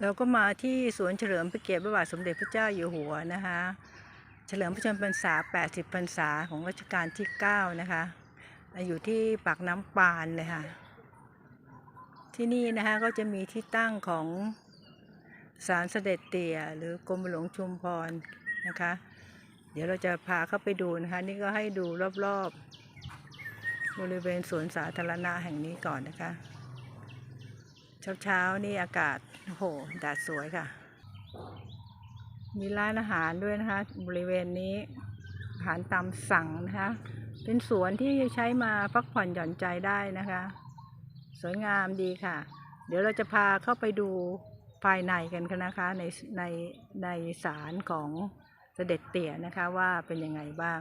เราก็มาที่สวนเฉลิมพระเกียรติพระบาทสมเด็จพระเจ้าอยู่หัวนะคะ เฉลิมพระชนมพรรษา 80 พรรษาของรัชกาลที่ 9 นะคะ อยู่ที่ปากน้ำปานเลยค่ะ ที่นี่นะคะก็จะมีที่ตั้งของศาลเสด็จเตี่ยหรือกรมหลวงชุมพรนะคะ เดี๋ยวเราจะพาเข้าไปดูนะคะ นี่ก็ให้ดูรอบๆ บริเวณสวนสาธารณะแห่งนี้ก่อนนะคะ เช้าๆนี่อากาศโอ้โหแดดสวยค่ะ มีร้านอาหารด้วยนะคะ บริเวณนี้อาหารตามสั่งนะคะ เป็นสวนที่ใช้มาพักผ่อนหย่อนใจได้นะคะ สวยงามดีค่ะ เดี๋ยวเราจะพาเข้าไปดูภายในกันนะคะในในในศาลของเสด็จเตี่ยนะคะว่าเป็นยังไงบ้าง